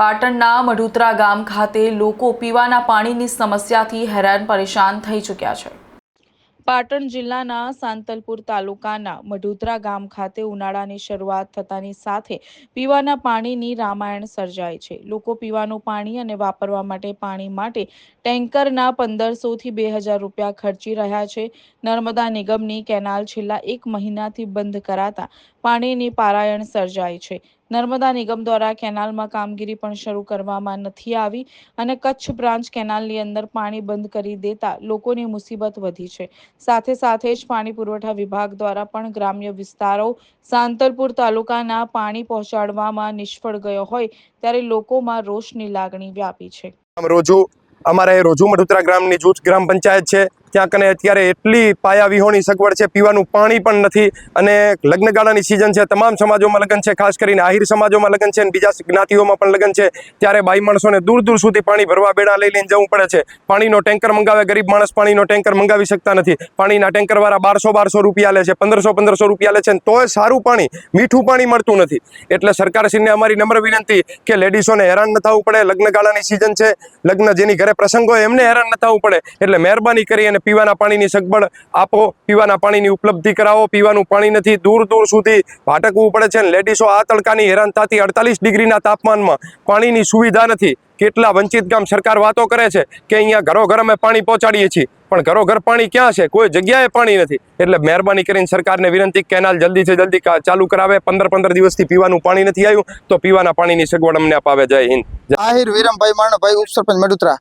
પાટણના મઢુતરા ગામ ખાતે લોકો પીવાના પાણીની સમસ્યાથી હેરાન પરેશાન થઈ ચૂક્યા છે. પાટણ જિલ્લાના સાંતલપુર તાલુકાના મઢુતરા ગામ ખાતે ઉનાળાની શરૂઆત થતાની સાથે પીવાના પાણીની રામાયણ સર્જાય છે. લોકો પીવાનું પાણી અને વાપરવા માટે પાણી માટે ટેન્કરના પંદરસોથી બે હજાર રૂપિયા ખર્ચી રહ્યા છે. નર્મદા નિગમની કેનાલ છેલ્લા એક મહિનાથી બંધ કરાતા પાણીની પારાયણ સર્જાય છે. નર્મદા નિગમ દ્વારા કેનાલમાં કામગીરી પણ શરૂ કરવામાં નથી આવી અને કચ્છ બ્રાન્ચ કેનાલની અંદર પાણી બંધ કરી દેતા લોકોની મુસીબત વધી છે. સાથે સાથે જ પાણી પુરવઠા વિભાગ દ્વારા પણ ગ્રામ્ય વિસ્તારો સાંતલપુર તાલુકાના પાણી પહોંચાડવામાં નિષ્ફળ ગયો હોય ત્યારે લોકોમાં રોષની લાગણી વ્યાપી છે. રોજુ અમારે રોજુ મઢુતરા ગ્રામની જૂથ ગ્રામ પંચાયત છે. ત્યાં કને અત્યારે એટલી પાયા વિહોણી સગવડ છે, પીવાનું પાણી પણ નથી અને લગ્નગાળાની સિઝન છે, તમામ સમાજોમાં લગ્ન છે, ખાસ કરીને આહિર સમાજોમાં લગ્ન છે અને બીજા જ્ઞાતિઓમાં પણ લગ્ન છે. ત્યારે બાઈ માણસોને દૂર દૂર સુધી પાણી ભરવા બેડા લઈ લઈને જવું પડે છે. પાણીનો ટેન્કર મંગાવે, ગરીબ માણસ પાણીનો ટેન્કર મંગાવી શકતા નથી. પાણીના ટેન્કરવાળા બારસો બારસો રૂપિયા લે છે, પંદરસો પંદરસો રૂપિયા લે છે અને તોય સારું પાણી, મીઠું પાણી મળતું નથી. એટલે સરકારશ્રીને અમારી નમ્ર વિનંતી કે લેડીઝોને હેરાન ન થવું પડે, લગ્નગાળાની સિઝન છે, લગ્ન જેની ઘરે પ્રસંગ એમને હેરાન ન થવું પડે. એટલે મહેરબાની કરી અને પીવાના પાણીની સગવડ આપો, પીવાના પાણીની ઉપલબ્ધિ કરાવો, પીવાનું પાણી નથી, દૂર દૂર સુધી ભાટકવું પડે છે લેડીઝો આ તડકાની હેરાન થતી અડતાલીસ ડિગ્રીના તાપમાનમાં પાણીની સુવિધા નથી. કેટલા વંચિત ગામ સરકાર વાતો કરે છે કે અહીંયા ઘરો ઘર અમે પાણી પહોંચાડીએ છીએ, પણ ઘરો ઘર પાણી ક્યાં છે? કોઈ જગ્યાએ પાણી નથી. એટલે મહેરબાની કરીને સરકારને વિનંતી કેનાલ જલ્દીથી જલ્દી ચાલુ કરાવે, પંદર પંદર દિવસથી પીવાનું પાણી નથી આવ્યું, તો પીવાના પાણીની સગવડ અમને અપાવે. જય હિન્દ. આહિર વિરમભાઈ માણભાઈ ઉપસરપંચ મઢુતરા.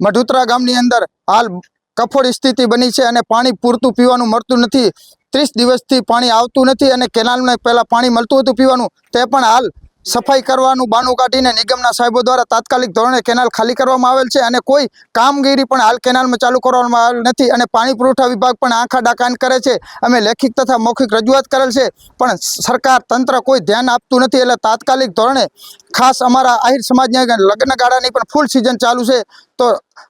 મઢુતરા ગામની અંદર હાલ કફોડી સ્થિતિ બની છે અને પાણી પૂરતું પીવાનું મળતું નથી. ત્રીસ દિવસથી પાણી આવતું નથી અને કેનાલને પહેલાં પાણી મળતું હતું પીવાનું. તે પણ હાલ સફાઈ કરવાનું બાનું કાઢીને નિગમના સાહેબો દ્વારા તાત્કાલિક ધોરણે કેનાલ ખાલી કરવામાં આવેલ છે અને કોઈ કામગીરી પણ હાલ કેનાલમાં ચાલુ કરવામાં આવેલ નથી અને પાણી પુરવઠા વિભાગ પણ આંખા ડાકાન કરે છે. અમે લેખિત તથા મૌખિક રજૂઆત કરેલ છે, પણ સરકાર તંત્ર કોઈ ધ્યાન આપતું નથી એટલે તાત્કાલિક ધોરણે ખાસ અમારા આહિર સમાજની લગ્નગાળાની લગ્ન પણ ફૂલ સિઝન ચાલુ છે. તો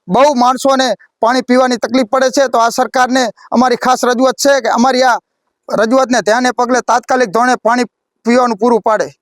બહુ માણસોને પાણી પીવાની તકલીફ પડે છે, તો આ સરકારને અમારી ખાસ રજૂઆત છે કે અમારી આ રજૂઆતને ધ્યાને પગલે તાત્કાલિક ધોરણે પાણી પીવાનું પૂરું પાડે.